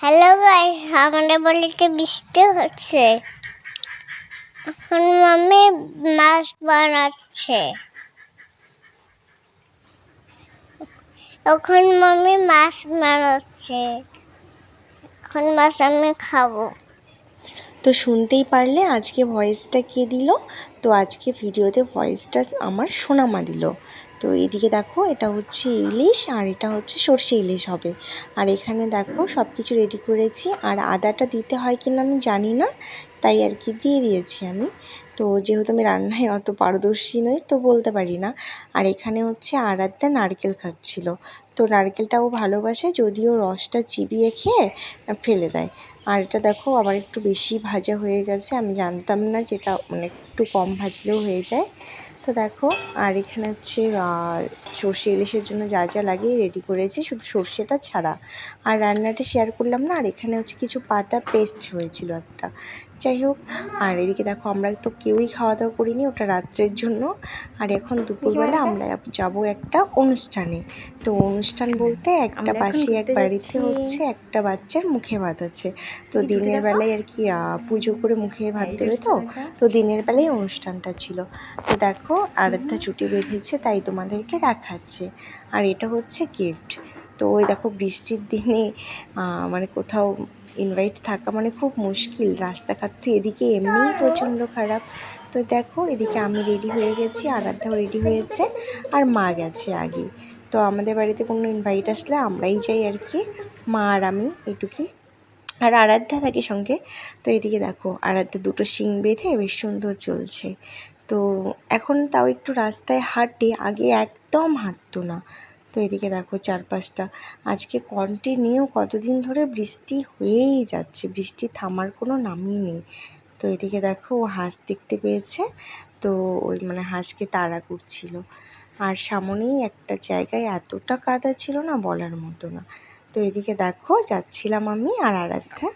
Hello guys আমাদের বাড়িতে বৃষ্টি হচ্ছে। এখন মামি মাছ বানাচ্ছে। এখন মামি মাছ বানাচ্ছে। এখন মাছ আমি খাব। তো শুনতেই পারলে আজকে ভয়েসটা কে দিল? তো আজকে ভিডিওতে ভয়েসটা আমার সোনামা দিল। তো এদিকে দেখো, এটা হচ্ছে ইলিশ আর এটা হচ্ছে সর্ষে ইলিশ হবে। আর এখানে দেখো সব কিছু রেডি করেছি। আর আদাটা দিতে হয় কিনা আমি জানি না, তাই আর কি দিয়ে দিয়েছি আমি। তো যেহেতু আমি রান্নায় অত পারদর্শী নই, তো বলতে পারি না। আর এখানে হচ্ছে আরাধ্যা নারকেল খাচ্ছিল। তো নারকেলটাও ভালোবাসে, যদিও রসটা চিবিয়ে খেয়ে ফেলে দেয়। আর এটা দেখো আবার একটু বেশি ভাজা হয়ে গেছে, আমি জানতাম না যেটা মানে একটু কম ভাজলেও হয়ে যায়। তো দেখো, আর এখানে হচ্ছে সর্ষে ইলিশের জন্য যা যা লাগে রেডি করেছি, শুধু সর্ষেটা ছাড়া। আর রান্নাটা শেয়ার করলাম না, আর এখানে হচ্ছে কিছু পাতা পেস্ট হয়েছিল একটা। যাই হোক আর এদিকে দেখো আমরা তো কেউই খাওয়া দাওয়া করিনি ওটা রাত্রের জন্য। আর এখন দুপুরবেলা আমরা যাব একটা অনুষ্ঠানে। তো অনুষ্ঠান বলতে একটা পাশে এক বাড়িতে হচ্ছে একটা বাচ্চার মুখে ভাত আছে। তো দিনের বেলায় আর কি পুজো করে মুখে ভাত দেবে তো? তো দিনের বেলায় অনুষ্ঠানটা ছিল। তো দেখো আরাধ্যা ছুটি বেঁধেছে তাই তোমাদেরকে দেখাচ্ছে। আর এটা হচ্ছে গিফট তো ওই দেখো বৃষ্টির দিনে মানে কোথাও ইনভাইট থাকা মানে খুব মুশকিল। রাস্তাঘাট তো এদিকে এমনিই প্রচণ্ড খারাপ। তো দেখো, এদিকে আমি রেডি হয়ে গেছি, আরাধ্যাও রেডি হয়েছে, আর মা গেছে আগে। তো আমাদের বাড়িতে কোনো ইনভাইট আসলে আমরাই যাই আর কি। মা আর আমি এটুকুই আর আরাধ্যা থাকে সঙ্গে। তো এদিকে দেখো, আরাধ্যা দুটো শিং বেঁধে বেশ সুন্দর চলছে। তো এখন তাও একটু রাস্তায় হাঁটে, আগে একদম হাঁটতো না। তো এদিকে দেখো চারপাশটা। আজকে কন্টিনিউ কতদিন ধরে বৃষ্টি হয়েই যাচ্ছে বৃষ্টি থামার কোনো নামই নেই। তো এদিকে দেখো ও হাঁস দেখতে পেয়েছে তো ওই মানে হাঁসকে তাড়া করছিল। আর সামনেই একটা জায়গায় এতটা কাদা ছিল না বলার মতো না। তো এদিকে দেখো যাচ্ছিলাম আমি আর আরাধ্যা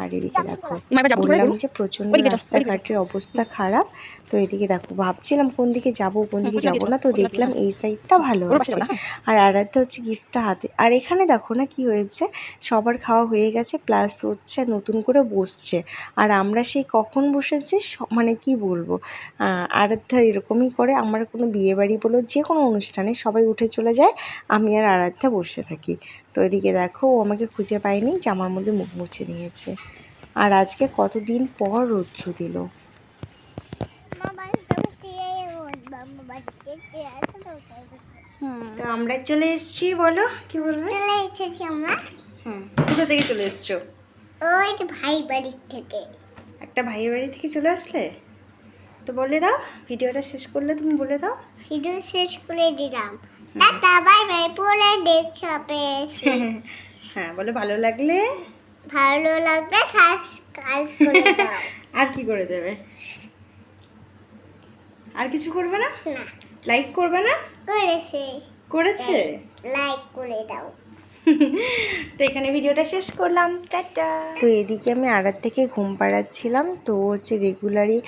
আর এদিকে দেখো বললাম যে প্রচণ্ড রাস্তাঘাটের অবস্থা খারাপ। তো এদিকে দেখো ভাবছিলাম কোন দিকে যাব কোন দিকে যাব না তো দেখলাম এই সাইডটা ভালো আছে। আর আরাধ্যা হচ্ছে গিফটটা হাতে। আর এখানে দেখো না কি হয়েছে সবার খাওয়া হয়ে গেছে প্লাস হচ্ছে নতুন করে বসছে। আর আমরা সেই কখন বসেছি মানে কি বলব আরাধ্যা এরকমই করে আমার কোনো বিয়ে বাড়ি বলো যে কোনো অনুষ্ঠানে সবাই উঠে চলে যায় আমি আর আরাধ্যা বসে থাকি। তো এদিকে দেখো ও আমাকে খুঁজে পায়নি জামার মধ্যে মুখ মুছে নিয়েছে আর আজকে কতদিন পর রৌদ্র দিল তো আমরা চলে এসেছি বলো কি বলবে? চলে এসেছি আমরা। হুম কোথা থেকে চলে এসছো? ওই ভাই বাড়ির থেকে। একটা ভাইয়ের বাড়ি থেকে চলে আসলে? তো বলে দাও ভিডিওটা শেষ করলে তুমি বলে দাও। ভিডিও শেষ করে দিলাম। টাটা বাই বাই পরে দেখবে হ্যাঁ বলে ভালো লাগলে? ভালো লাগলে সাবস্ক্রাইব করে দাও। আর কি করে দেবে? আর কিছু করবে না? না। লাইক করবে না? করেছে। করেছে? লাইক করে দাও। তো এখানে ভিডিওটা শেষ করলাম। টাটা। তো এদিকে আমি আড়ার থেকে ঘুম পাড়াচ্ছিলাম। তো হচ্ছে রেগুলারই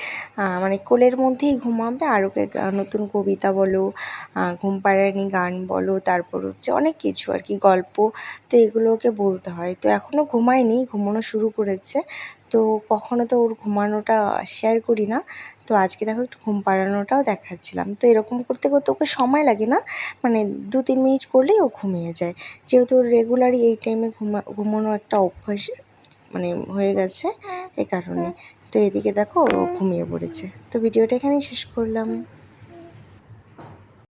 মানে কোলের মধ্যেই ঘুমাবে। আর ওকে নতুন কবিতা বলো ঘুম পাড়ানি গান বলো তারপর হচ্ছে অনেক কিছু আর কি গল্প। তো এগুলো ওকে বলতে হয়। তো এখনও ঘুমায়নি ঘুমানো শুরু করেছে। তো কখনও তো ওর ঘুমানোটা শেয়ার করি না। তো আজকে দেখো একটু ঘুম পাড়ানোটাও দেখাচ্ছিলাম। তো এরকম করতে করতে ওকে সময় লাগে না মানে দু তিন মিনিট করলেই ও ঘুমিয়ে যায়। যেহেতু ওর রেগুলারই এই টাইমে ঘুমা, ঘুমানো একটা অভ্যাস মানে হয়ে গেছে এ কারণে। তো এদিকে দেখো ও ঘুমিয়ে পড়েছে। তো ভিডিওটা এখানেই শেষ করলাম।